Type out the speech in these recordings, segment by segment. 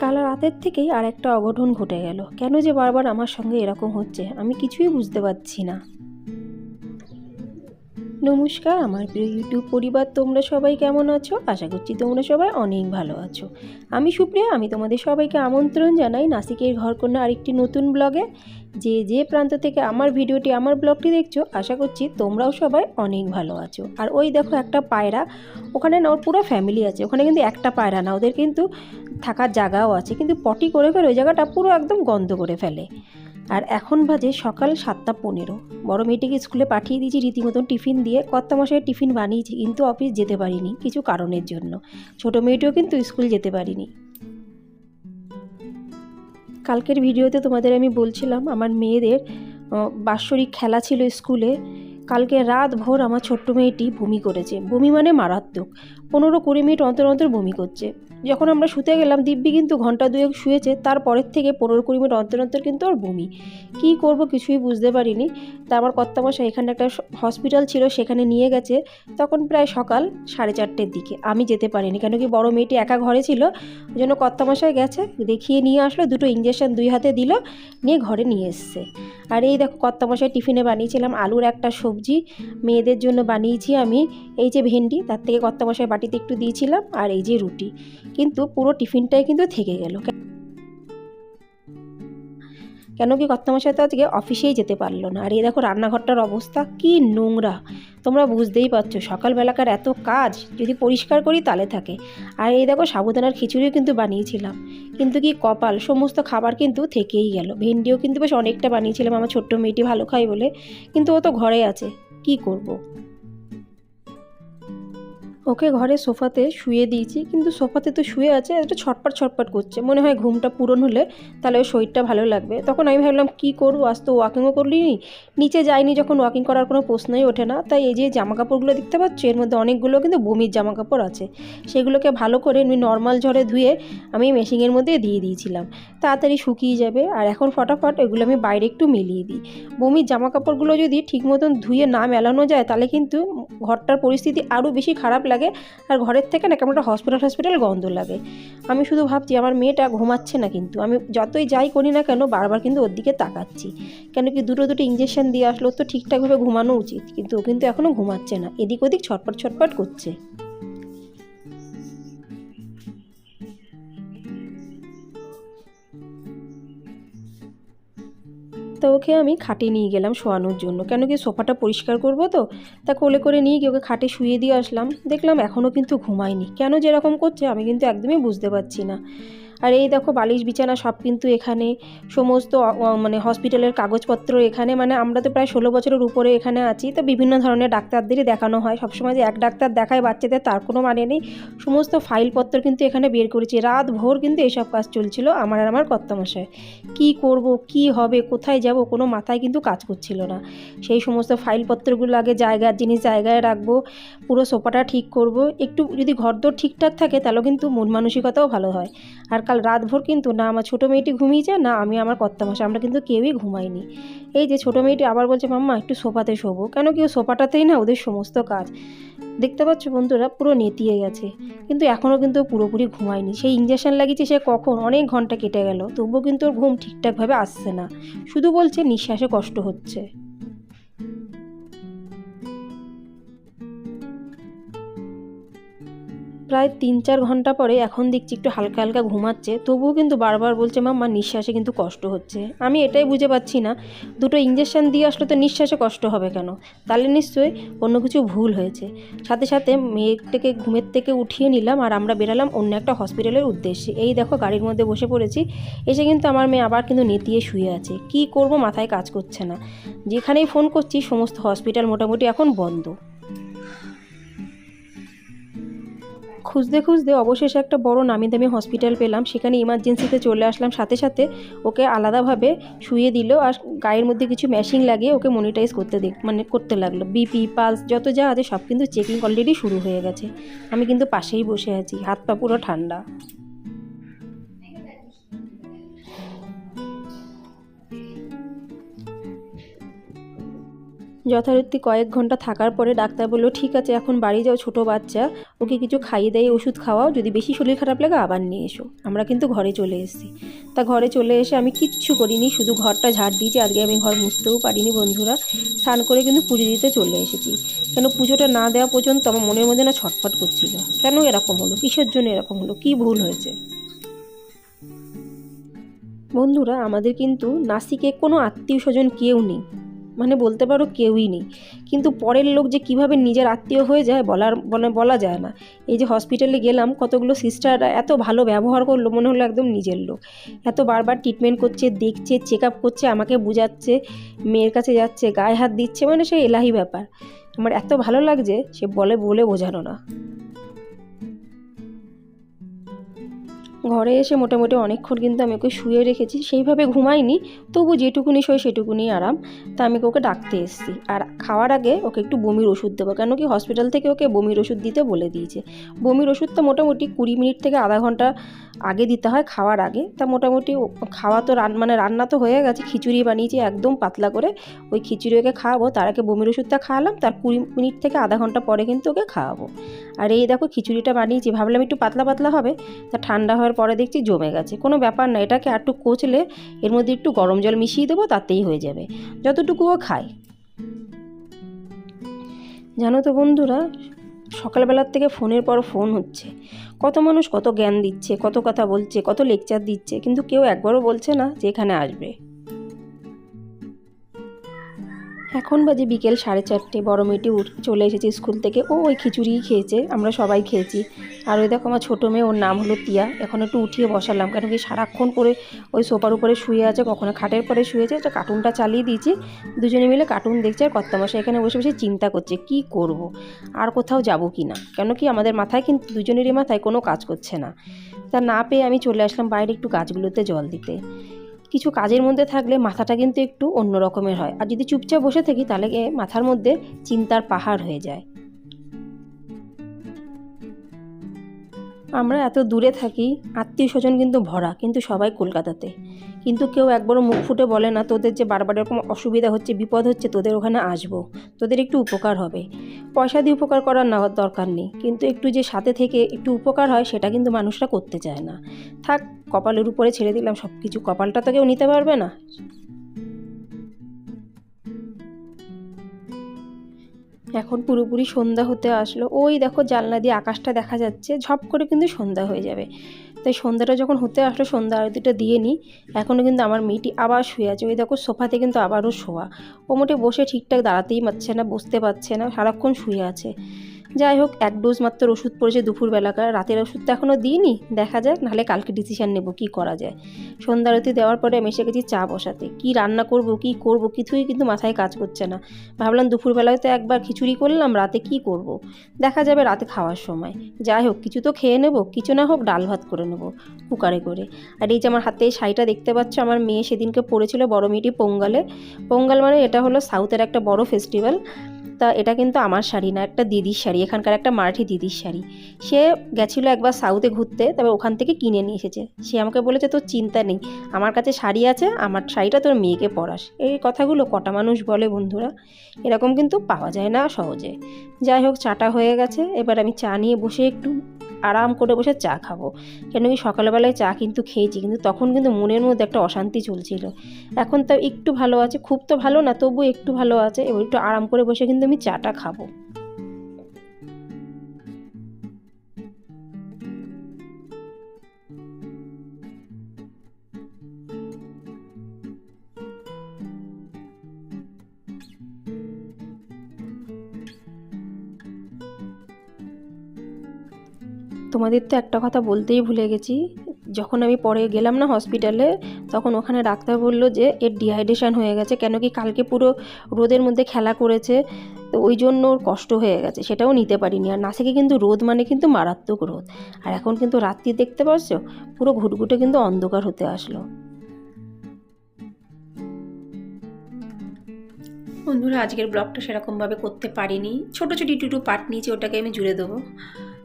কাল রাতের থেকেই আর একটা অঘটন ঘটে গেল। কেন যে বারবার আমার সঙ্গে এরকম হচ্ছে, আমি কিছুই বুঝতে পারছি না। নমস্কার, আমার প্রিয় ইউটিউব পরিবার, তোমরা সবাই কেমন আছো? আশা করছি তোমরা সবাই অনেক ভালো আছো। আমি সুপ্রিয়া, আমি তোমাদের সবাইকে আমন্ত্রণ জানাই নাসিকের ঘরকন্যা আরেকটি নতুন ব্লগে। যে যে প্রান্ত থেকে আমার ভিডিওটি, আমার ব্লগটি দেখছ, আশা করছি তোমরাও সবাই অনেক ভালো আছো। আর ওই দেখো একটা পায়রা, ওখানে না, ওর পুরো ফ্যামিলি আছে। ওখানে কিন্তু একটা পায়রা না, ওদের কিন্তু থাকার জায়গাও আছে, কিন্তু পটি করে ফেলে ওই জায়গাটা পুরো একদম গন্ধ করে ফেলে। আর এখন বাজে সকাল সাতটা পনেরো। বড় মেয়েটিকে স্কুলে পাঠিয়ে দিয়েছি, রীতিমতন টিফিন দিয়ে। কর্তা মশাই টিফিন বানিয়েছি, কিন্তু অফিস যেতে পারিনি, কিছু কারণের জন্য। ছোট মেয়েটিও কিন্তু স্কুল যেতে পারিনি। কালকের ভিডিওতে তোমাদের আমি বলছিলাম, আমার মেয়েদের বাৎসরিক খেলা ছিল স্কুলে। কালকে রাত ভোর আমার ছোট্ট মেয়েটি বমি করেছে। বমি মানে মারাত্মক। পনেরো কুড়ি মিনিট অন্তর অন্তর বমি করছে। যখন আমরা শুতে গেলাম, দিব্যি কিন্তু ঘণ্টা দুয়েক শুয়েছে তারপরের থেকে পনেরো কুড়ি মিনিট অন্তর অন্তর কিন্তু ওর বমি। কী করব কিছুই বুঝতে পারিনি। তা আমার কর্তামশাই এখানে একটা হসপিটাল ছিল, সেখানে নিয়ে গেছে। তখন প্রায় সকাল সাড়ে চারটের দিকে। আমি যেতে পারিনি, কেন কি বড় মেয়েটি একা ঘরে ছিল। ওই জন্য কর্তামশাই গেছে, দেখিয়ে নিয়ে আসলো, দুটো ইঞ্জেকশন দুই হাতে দিল, নিয়ে ঘরে নিয়ে এসছে। আর এই দেখো, কর্তামশাই টিফিনে বানিয়েছিলাম আলুর একটা সবজি। মেয়েদের জন্য বানিয়েছি আমি, এই যে ভেন্ডি, তার থেকে কর্তামশাই বাটিতে একটু দিয়েছিলাম, আর এই যে রুটি। কিন্তু পুরো টিফিনটাই কিন্তু থেকে গেল। কেন কি কর্তামশাই তো আজকে অফিসেই যেতে পারল না? আর এই দেখো রান্নাঘরটার অবস্থা, কি নোংরা। তোমরা বুঝতেই পারছ, সকালবেলাকার এত কাজ, যদি পরিষ্কার করি তালে থাকে। আর এই দেখো সাবুদানার খিচুড়িও কিন্তু বানিয়েছিলাম। কিন্তু কি কপাল, সমস্ত খাবার কিন্তু থেকেই গেল। ভেন্ডিও কিন্তু বেশ অনেকটা বানিয়েছিলাম, আমার ছোট্ট মেয়েটি ভালো খায় বলে। কিন্তু ও তো ঘরে আছে, কি করব। ওকে ঘরে সোফাতে শুয়ে দিয়েছি, কিন্তু সোফাতে তো শুয়ে আছে একটা ছটপট ছটপট করছে। মনে হয় ঘুমটা পূরণ হলে তাহলে ওর শরীরটা ভালো লাগবে। তখন আমি ভাবলাম, কি করব? আজ তো ওয়াকিংও করলি নি নিচে যাইনি যখন ওয়াকিং করার কোনো প্রশ্নই ওঠে না। তাই এই যে জামা কাপড়গুলো দেখতে পাচ্ছ, এর মধ্যে অনেকগুলো কিন্তু বমির জামা কাপড় আছে। সেগুলোকে ভালো করে আমি নর্মাল ঝড়ে ধুয়ে আমি মেশিনের মধ্যে দিয়ে দিয়েছিলাম। তাড়াতাড়ি শুকিয়ে যাবে। আর এখন ফটাফট এগুলো আমি বাইরে একটু মিলিয়ে দিই। বমির জামা কাপড়গুলো যদি ঠিক মতন ধুয়ে না মেলানো যায়, তাহলে কিন্তু ঘরটার পরিস্থিতি আরও বেশি খারাপ লাগে আর ঘরের থেকে না কেমন একটা হসপিটাল হসপিটাল গন্ধ লাগে। আমি শুধু ভাবছি আমার মেয়েটা ঘুমাচ্ছে না কিন্তু। আমি যতই যাই করি না কেন বারবার কিন্তু ওর দিকে তাকাচ্ছি। কেন কি দুটো দুটো ইঞ্জেকশন দিয়ে আসলো তো ঠিকঠাকভাবে ঘুমানো উচিত। কিন্তু ও কিন্তু এখনও ঘুমাচ্ছে না। এদিক ওদিক ছটপট ছটপট করছে। তো ওকে আমি খাটে নিয়ে গেলাম শোয়ানোর জন্য। কেন কি সোফাটা পরিষ্কার করব তো? তা কোলে করে নিয়ে গিয়ে ওকে খাটে শুয়ে দিয়ে আসলাম। দেখলাম এখনও কিন্তু ঘুমায়নি। কেন যেরকম করছে আমি কিন্তু একদমই বুঝতে পারছি না। আর এই দেখো বালিশ, বিছানা সব কিন্তু এখানে সমস্ত মানে হসপিটালের কাগজপত্র এখানে মানে আমরা তো প্রায় ষোলো বছরের উপরে এখানে আছি। তো বিভিন্ন ধরনের ডাক্তারদেরই দেখানো হয়। সবসময় যে এক ডাক্তার দেখায় বাচ্চাদের, তার কোনো মানে নেই। সমস্ত ফাইলপত্র কিন্তু এখানে বের করেছি। রাত ভোর কিন্তু এইসব কাজ চলছিল আমার আর আমার কর্তামশায় কি করব, কি হবে, কোথায় যাব, কোনো মাথায় কিন্তু কাজ করছিল না। সেই সমস্ত ফাইলপত্রগুলো আগে জায়গার জিনিস জায়গায় রাখব, পুরো সোফাটা ঠিক করব। একটু যদি ঘরদোর ঠিকঠাক থাকে তাহলেও কিন্তু মন মানসিকতাও ভালো হয়। আর কাল রাত ভোর কিন্তু না আমার ছোটো মেয়েটি ঘুমিয়েছে, না আমি আমার কর্তামশাই, আমরা কিন্তু কেউই ঘুমাইনি। এই যে ছোটো মেয়েটি আবার বলছে, মাম্মা, একটু সোফাতে শোবো। কেন কি ও সোফাটাতেই না ওদের সমস্ত কাজ। দেখতে পাচ্ছ বন্ধুরা, পুরো নেতিয়ে গেছে। কিন্তু এখনও কিন্তু পুরোপুরি ঘুমায়নি। সেই ইঞ্জেকশন লাগিয়েছে সে কখন? অনেক ঘণ্টা কেটে গেল। তবুও কিন্তু ওর ঘুম ঠিকঠাকভাবে আসছে না। শুধু বলছে, নিঃশ্বাসে কষ্ট হচ্ছে। প্রায় তিন চার ঘণ্টা পরে এখন দেখছি একটু হালকা হালকা ঘুমাচ্ছে, তবুও কিন্তু বারবার বলছে, মা মাম্মা নিঃশ্বাসে কিন্তু কষ্ট হচ্ছে। আমি এটাই বুঝে পাচ্ছি না, দুটো ইঞ্জেকশন দিয়ে আসলে তো নিঃশ্বাসে কষ্ট হবে কেন? তাহলে নিশ্চয়ই অন্য কিছু ভুল হয়েছে। সাথে সাথে মেয়েটাকে ঘুমের থেকে উঠিয়ে নিলাম আর আমরা বেরালাম অন্য একটা হসপিটালের উদ্দেশ্যে। এই দেখো গাড়ির মধ্যে বসে পড়েছি, এসে কিন্তু আমার মেয়ে আবার কিন্তু নেতিয়ে শুয়ে আছে। কি করব, মাথায় কাজ করছে না। যেখানেই ফোন করছি, সমস্ত হসপিটাল মোটামুটি এখন বন্ধ। খুঁজতে খুঁজতে অবশেষে একটা বড় নামি দামি হসপিটাল পেলাম। সেখানে ইমার্জেন্সিতে চলে আসলাম। সাথে সাথে ওকে আলাদাভাবে শুয়ে দিল আর গায়ের মধ্যে কিছু মেশিন লাগিয়ে ওকে মনিটাইজ করতে দিক মানে করতে লাগল। বিপি পালস যত যা আছে সব কিন্তু চেকিং অলরেডি শুরু হয়ে গেছে। আমি কিন্তু পাশেই বসে আছি, হাত পা পুরো ঠান্ডা। যথারীতি কয়েক ঘণ্টা থাকার পরে ডাক্তার বলল, ঠিক আছে, এখন বাড়ি যাও ছোটো বাচ্চা। ওকে কিছু খাইয়ে দেয় ওষুধ খাওয়াও। যদি বেশি শরীর খারাপ লাগে, আবার নিয়ে এসো। আমরা কিন্তু ঘরে চলে এসেছি। তা ঘরে চলে এসে আমি কিচ্ছু করিনি, শুধু ঘরটা ঝাড় দিয়েছি। আজকে আমি ঘর মুছতেও পারিনি বন্ধুরা। স্নান করে কিন্তু পুজো দিতে চলে এসেছি। কেন পুজোটা না দেওয়া পর্যন্ত আমার মনের মধ্যে না ছটফট করছিল। কেন এরকম হলো? কিসের জন্য এরকম হলো? কী ভুল হয়েছে? বন্ধুরা, আমাদের কিন্তু নাসিকে কোনো আত্মীয় স্বজন কেউ নেই। মানে বলতে পারো কেউই নেই। কিন্তু পরের লোক যে কীভাবে নিজের আত্মীয় হয়ে যায় বলার মানে বলা যায় না। এই যে হসপিটালে গেলাম, কতগুলো সিস্টাররা এত ভালো ব্যবহার করল, মনে হলো একদম নিজের লোক। এত বারবার ট্রিটমেন্ট করছে, দেখছে চেক আপ করছে, আমাকে বুঝাচ্ছে, মেয়ের কাছে যাচ্ছে, গায়ে হাত দিচ্ছে মানে সে এলাহি ব্যাপার। আমার এত ভালো লাগছে, সে বলে বলে বোঝানো না। ঘরে এসে মোটামুটি অনেকক্ষণ কিন্তু আমি ওকে শুয়ে রেখেছি, সেইভাবে ঘুমাইনি, তবু যেটুকুনি শোয় সেটুকুনি আরাম। তা আমি ওকে ডাকতে এসেছি আর খাওয়ার আগে ওকে একটু বমির ওষুধ দেবো, কেন কি হসপিটাল থেকে ওকে বমির ওষুধ দিতে বলে দিয়েছে। বমির ওষুধটা মোটামুটি কুড়ি মিনিট থেকে আধা ঘণ্টা আগে দিতে হয় খাওয়ার আগে। তা মোটামুটি খাওয়া তো রান মানে রান্না তো হয়ে গেছে, খিচুড়ি বানিয়েছি একদম পাতলা করে। ওই খিচুড়ি ওকে খাওয়াবো, তার আগে বমির ওষুধটা খাওয়ালাম, তার কুড়ি মিনিট থেকে আধা ঘণ্টা পরে কিন্তু ওকে খাওয়াবো। আর এই দেখো খিচুড়িটা বানিয়েছি, ভাবলাম একটু পাতলা পাতলা হবে, তা ঠান্ডা হওয়ার পরে দেখছি জমে গেছে। কোনো ব্যাপার না, এটাকে একটু কোচলে এর মধ্যে একটু গরম জল মিশিয়ে দেবো, তাতেই হয়ে যাবে। যতটুকুও খায় জানো তো বন্ধুরা, সকালবেলার থেকে ফোনের পর ফোন হচ্ছে। কত মানুষ কত জ্ঞান দিচ্ছে, কত কথা বলছে, কত লেকচার দিচ্ছে, কিন্তু কেউ একবারও বলছে না যে এখানে আসবে। এখন বাজে বিকেল সাড়ে চারটে, বড় মেয়েটি উঠ, চলে এসেছে স্কুল থেকে। ও ওই খিচুড়িই খেয়েছে, আমরা সবাই খেয়েছি। আর ওই দেখো আমার ছোটো মেয়ে, ওর নাম হলো টিয়া। এখন একটু উঠিয়ে বসালাম, কেন কি সারাক্ষণ করে ওই সোফার উপরে শুয়ে আছে, কখনো খাটের পরে শুয়েছে একটা কার্টুনটা চালিয়ে দিয়েছি, দুজনে মিলে কার্টুন দেখছে আর কর্তামশা এখানে বসে বসে চিন্তা করছে, কি করব? আর কোথাও যাব কি না? কেন কি আমাদের মাথায় কিন্তু, দুজনেরই মাথায় কোনো কাজ করছে না। তা না পেয়ে আমি চলে আসলাম বাইরে একটু গাছগুলোতে জল দিতে। কিছু কাজের মধ্যে থাকলে মাথাটা কিন্তু একটু অন্য রকমের হয়। আর যদি চুপচাপ বসে থাকি তাহলে মাথার মধ্যে চিন্তার পাহাড় হয়ে যায়। আমরা এত দূরে থাকি, আত্মীয় স্বজন কিন্তু ভরা, কিন্তু সবাই কলকাতাতে। কিন্তু কেউ একবারও মুখ ফুটে বলে না, তোদের যে বারবার এরকম অসুবিধা হচ্ছে, বিপদ হচ্ছে, তোদের ওখানে আসব। তোদের একটু উপকার হবে। পয়সা দিয়ে উপকার করার না দরকার নেই, কিন্তু একটু যে সাথে থেকে একটু উপকার হয়, সেটা কিন্তু মানুষরা করতে চায় না। থাক, কপালের উপরে ছেড়ে দিলাম সব কিছু কপালটা তো কেউ নিতে পারবে না। এখন পুরোপুরি সন্ধ্যা হতে আসলো। ওই দেখো জানলা দিয়ে আকাশটা দেখা যাচ্ছে, ঝপ করে কিন্তু সন্ধ্যা হয়ে যাবে। তাই সন্ধ্যাটা যখন হতে আসলো, সন্ধ্যা আরতিটা দিয়ে নিই। এখনও কিন্তু আমার মেয়েটি আবার শুয়ে আছে। ওই দেখো সোফাতে কিন্তু আবারও শোয়া। ও মোটে বসে ঠিকঠাক দাঁড়াতেই পারছে না, বসতে পারছে না, সারাক্ষণ শুয়ে আছে। যাই হোক, এক ডোজ মাত্র ওষুধ পড়েছে দুপুরবেলাকার রাতের ওষুধ তো এখনও দিইনি। দেখা যাক, নাহলে কালকে ডিসিশান নেব কি করা যায়। সন্ধ্যা আরতি দেওয়ার পরে আমি এসে গেছি চা বসাতে। কি রান্না করব, কি করব, কিছুই কিন্তু মাথায় কাজ করছে না। ভাবলাম দুপুরবেলায় তো একবার খিচুড়ি করলাম, রাতে কি করব। দেখা যাবে রাতে খাওয়ার সময়। যাই হোক, কিছু তো খেয়ে নেব, কিছু না হোক ডাল ভাত করে নেব কুকারে করে। আর এই যে আমার হাতে শাড়িটা দেখতে পাচ্ছ, আমার মেয়ে সেদিনকে পড়েছিল বড় মেয়েটি পোঙ্গালে। পোঙ্গাল মানে এটা হলো সাউথের একটা বড় ফেস্টিভ্যাল তা এটা কিন্তু আমার শাড়ি না, একটা দিদির শাড়ি, এখানকার একটা মারাঠি দিদির শাড়ি। সে গেছিল একবার সাউথে ঘুরতে, তবে ওখান থেকে কিনে নিয়ে এসেছে। সে আমাকে বলেছে, তোর চিন্তা নেই, আমার কাছে শাড়ি আছে, আমার শাড়িটা তোর মেয়েকে পরাস। এই কথাগুলো কটা মানুষ বলে বন্ধুরা। এরকম কিন্তু পাওয়া যায় না সহজে। যাই হোক, চাটা হয়ে গেছে, এবার আমি চা নিয়ে বসে একটু আরাম করে বসে চা খাব। কেন কি সকালবেলায় চা কিন্তু খেয়েছি, কিন্তু তখন কিন্তু মনের মধ্যে একটা অশান্তি চলছিল। এখন তাও একটু ভালো আছে, খুব তো ভালো না তবু একটু ভালো আছে, এবার একটু আরাম করে বসে কিন্তু আমি চাটা খাব। তোমাদের তো একটা কথা বলতেই ভুলে গেছি। যখন আমি পরে গেলাম না হসপিটালে তখন ওখানে ডাক্তার বলল যে, এর ডিহাইড্রেশন হয়ে গেছে, কেন কি কালকে পুরো রোদের মধ্যে খেলা করেছে। তো ওই জন্য ওর কষ্ট হয়ে গেছে, সেটাও নিতে পারিনি। আর নাসিকে কিন্তু রোদ মানে কিন্তু মারাত্মক রোদ। আর এখন কিন্তু রাত্রি দেখতে পাচ্ছ পুরো ঘুটঘুটে কিন্তু অন্ধকার হতে আসলো। বন্ধুরা, আজকের ব্লগটা সেরকমভাবে করতে পারিনি। ছোটো ছোটো টুটু পার্ট নিয়েছি, ওটাকে আমি জুড়ে দেবো।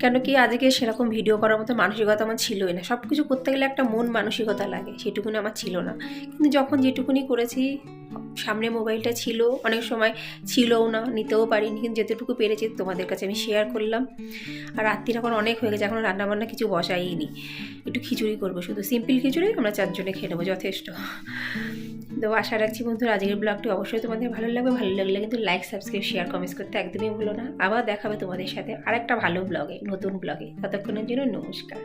কেন কি আজকে সেরকম ভিডিও করার মতো মানসিকতা আমার ছিলই না। সব কিছু করতে গেলে একটা মন মানসিকতা লাগে, সেটুকুনি আমার ছিল না। কিন্তু যখন যেটুকুনি করেছি, সামনে মোবাইলটা ছিল, অনেক সময় ছিলও না, নিতেও পারিনি, কিন্তু যেতটুকু পেরেছি তোমাদের কাছে আমি শেয়ার করলাম। আর রাত্রির এখন অনেক হয়ে গেছে, এখন রান্নাবান্না কিছু বসাইনি। একটু খিচুড়ি করব, শুধু সিম্পল খিচুড়ি, আমরা চারজনে খেয়ে নেব, যথেষ্ট। তো আশা রাখছি বন্ধুরা আজকের ব্লগটি অবশ্যই তোমাদের ভালো লাগবে। ভালো লাগলে কিন্তু লাইক সাবস্ক্রাইব শেয়ার কমেন্টস করতে একদমই ভুলো না। আবার দেখাবে তোমাদের সাথে আরেকটা ভালো ব্লগে নতুন ব্লগে ততক্ষণের জন্য নমস্কার।